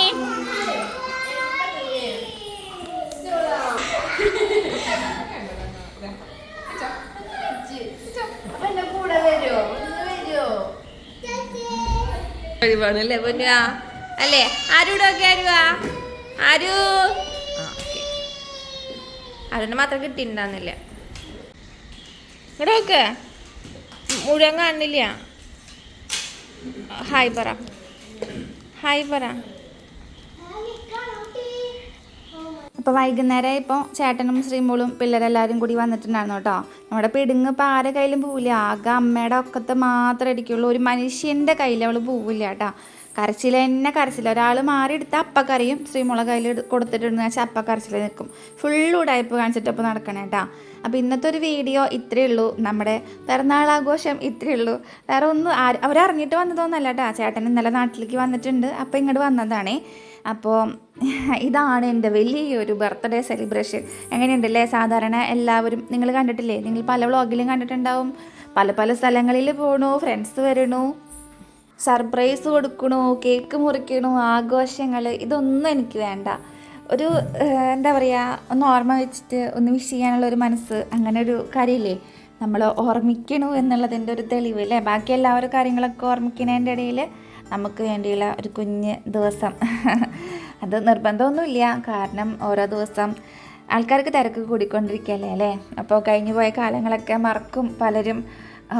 പൊന്നു അല്ലേ? ആരൂടൊക്കെ ആരുവാ? ആരു? ആരുടെ മാത്രം കിട്ടിയിട്ടുണ്ടാകുന്നില്ല ഇവിടെയൊക്കെ. മുഴുവൻ കാണുന്നില്ല. ഹായ് പറ. ഹായ് പറ. അപ്പോൾ വൈകുന്നേരം ഇപ്പോൾ ചേട്ടനും ശ്രീമോളും പിള്ളേരെല്ലാവരും കൂടി വന്നിട്ടുണ്ടായിരുന്നു കേട്ടോ. നമ്മുടെ പിടുങ്ങ് ഇപ്പോൾ ആരെ കയ്യിലും പോവില്ല. ആകെ അമ്മയുടെ ഒക്കത്ത് മാത്രമേ അടിക്കുള്ളൂ ഒരു മനുഷ്യന്റെ കയ്യിൽ അവൾ പോവില്ല കേട്ടോ. കരച്ചിൽ തന്നെ കരച്ചില്ല ഒരാൾ മാറി എടുത്താൽ അപ്പക്കറിയും ശ്രീമോളെ കയ്യിൽ കൊടുത്തിട്ടുണ്ടെന്ന് വെച്ചാൽ അപ്പ കരച്ചിൽ നിൽക്കും. ഫുൾ ഉടായ്പ് കാണിച്ചിട്ട് ഇപ്പോൾ നടക്കണേ കേട്ടോ. അപ്പോൾ ഇന്നത്തെ ഒരു വീഡിയോ ഇത്രയേ ഉള്ളൂ. നമ്മുടെ പിറന്നാളാഘോഷം ഇത്രയേ ഉള്ളൂ. വേറെ ഒന്നും ആര് അവരറിഞ്ഞിട്ട് വന്നതൊന്നല്ല കേട്ടോ. ചേട്ടൻ ഇന്നലെ നാട്ടിലേക്ക് വന്നിട്ടുണ്ട്. അപ്പോൾ ഇങ്ങോട്ട് വന്നതാണേ. അപ്പോൾ ഇതാണ് എന്റെ വലിയൊരു ബർത്ത്ഡേ സെലിബ്രേഷൻ. എങ്ങനെയുണ്ടല്ലേ? സാധാരണ എല്ലാവരും നിങ്ങൾ കണ്ടിട്ടില്ലേ? നിങ്ങൾ പല വ്ളോഗിലും കണ്ടിട്ടുണ്ടാവും. പല പല സ്ഥലങ്ങളിൽ പോകണു ഫ്രണ്ട്സ് വരണു. സർപ്രൈസ് കൊടുക്കണു കേക്ക് മുറിക്കണു ആഘോഷങ്ങൾ ഇതൊന്നും എനിക്ക് വേണ്ട. ഒരു എന്താ പറയുക ഒന്ന് ഓർമ്മ വെച്ചിട്ട് ഒന്ന് വിഷ് ചെയ്യാനുള്ള ഒരു മനസ്സ് അങ്ങനെ ഒരു കാര്യമില്ലേ നമ്മൾ ഓർമ്മിക്കണു എന്നുള്ളതിന്റെ ഒരു തെളിവ് അല്ലേ? ബാക്കി എല്ലാവരും കാര്യങ്ങളൊക്കെ ഓർമ്മിക്കുന്നതിന്റെ ഇടയിൽ നമുക്ക് വേണ്ടിയുള്ള ഒരു കുഞ്ഞ് ദിവസം. അത് നിർബന്ധമൊന്നുമില്ല. കാരണം ഓരോ ദിവസം ആൾക്കാർക്ക് തിരക്ക് കൂടിക്കൊണ്ടിരിക്കുകയല്ലേ അല്ലേ? അപ്പോൾ കഴിഞ്ഞു പോയ കാലങ്ങളൊക്കെ മറക്കും പലരും.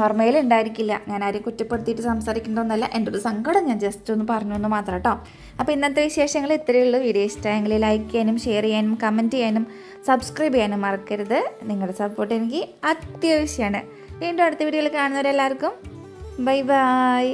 ഓർമ്മയിലുണ്ടായിരിക്കില്ല. ഞാൻ ആരെയും കുറ്റപ്പെടുത്തിയിട്ട് സംസാരിക്കുന്നതൊന്നല്ല. എന്റെ ഒരു സങ്കടം ഞാൻ ജസ്റ്റ് ഒന്ന് പറഞ്ഞു എന്ന് മാത്രം കേട്ടോ അപ്പോൾ ഇന്നത്തെ വിശേഷങ്ങൾ ഇത്രയേ ഉള്ളൂ. വീഡിയോ ഇഷ്ടമെങ്കിൽ ലൈക്ക് ചെയ്യാനും ഷെയർ ചെയ്യാനും കമന്റ് ചെയ്യാനും സബ്സ്ക്രൈബ് ചെയ്യാനും മറക്കരുത്. നിങ്ങളുടെ സപ്പോർട്ട് എനിക്ക് അത്യാവശ്യമാണ്. വീണ്ടും അടുത്ത വീഡിയോയിൽ കാണുന്നവരെല്ലാവർക്കും ബൈ ബൈ